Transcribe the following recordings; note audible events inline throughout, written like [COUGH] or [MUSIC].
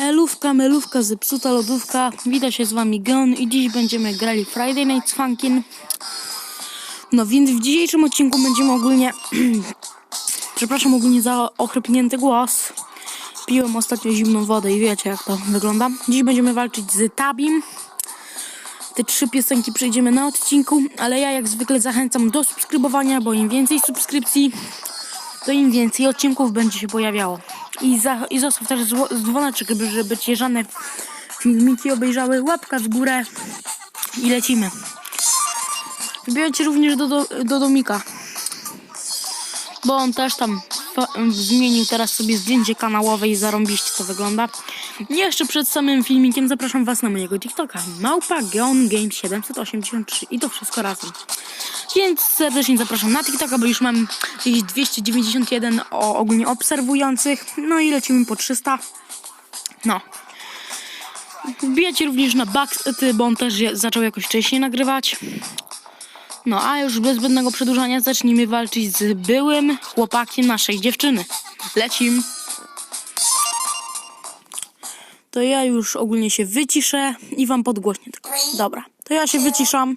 Elówka, melówka, zepsuta lodówka. Wita się z wami Gon i dziś będziemy grali Friday Night Funkin. No więc w dzisiejszym odcinku będziemy ogólnie... [CLEARS THROAT] Przepraszam ogólnie za ochrypnięty głos. Piłem ostatnio zimną wodę i wiecie jak to wygląda. Dziś będziemy walczyć z Tabim. Te trzy piosenki przejdziemy na odcinku, ale ja jak zwykle zachęcam do subskrybowania, bo im więcej subskrypcji, to im więcej odcinków będzie się pojawiało. I, za, i zostaw też zło- dzwoneczek, żeby, cię żadne filmiki obejrzały. Łapka w górę i lecimy. Wbijajcie również do, do, do Domika. Bo on też tam fa- zmienił teraz sobie zdjęcie kanałowe i zarąbiście to wygląda. Jeszcze przed samym filmikiem zapraszam was na mojego TikToka. Małpa Geon Game 783 i to wszystko razem. Więc serdecznie zapraszam na TikToka, bo już mam jakieś 291 o, ogólnie obserwujących. No i lecimy po 300. No. Wbijajcie również na Baxety, bo on też zaczął jakoś wcześniej nagrywać. No a już bez zbędnego przedłużania zacznijmy walczyć z byłym chłopakiem naszej dziewczyny. Lecim. To ja już ogólnie się wyciszę i wam podgłośnię. Dobra, to ja się wyciszam.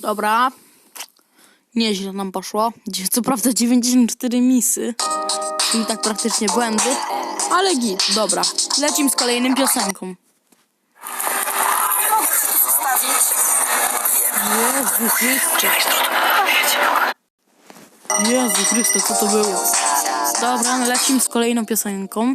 Dobra. Nieźle nam poszło. Co prawda 94 misy. Czyli tak praktycznie błędy. Ale git, dobra. Lecimy z kolejnym piosenką. Jezu. Jezu Chryste, co to było? Dobra, lecimy z kolejną piosenką.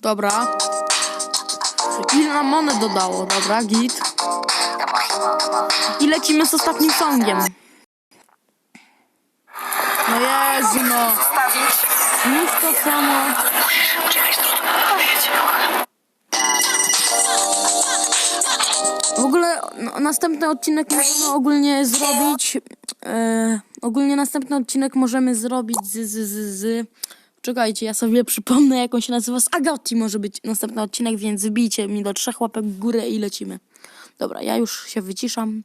Dobra. Ile nam monet dodało? Dobra, git. I lecimy z ostatnim songiem. No Jezu, no. Już to samo. W ogóle no, następny odcinek możemy ogólnie zrobić. E, ogólnie następny odcinek możemy zrobić z, z, z, z. Czekajcie, ja sobie przypomnę, jak on się nazywa. Z Agoti może być następny odcinek, więc wbijcie mi do trzech łapek w górę i lecimy. Dobra, ja już się wyciszam.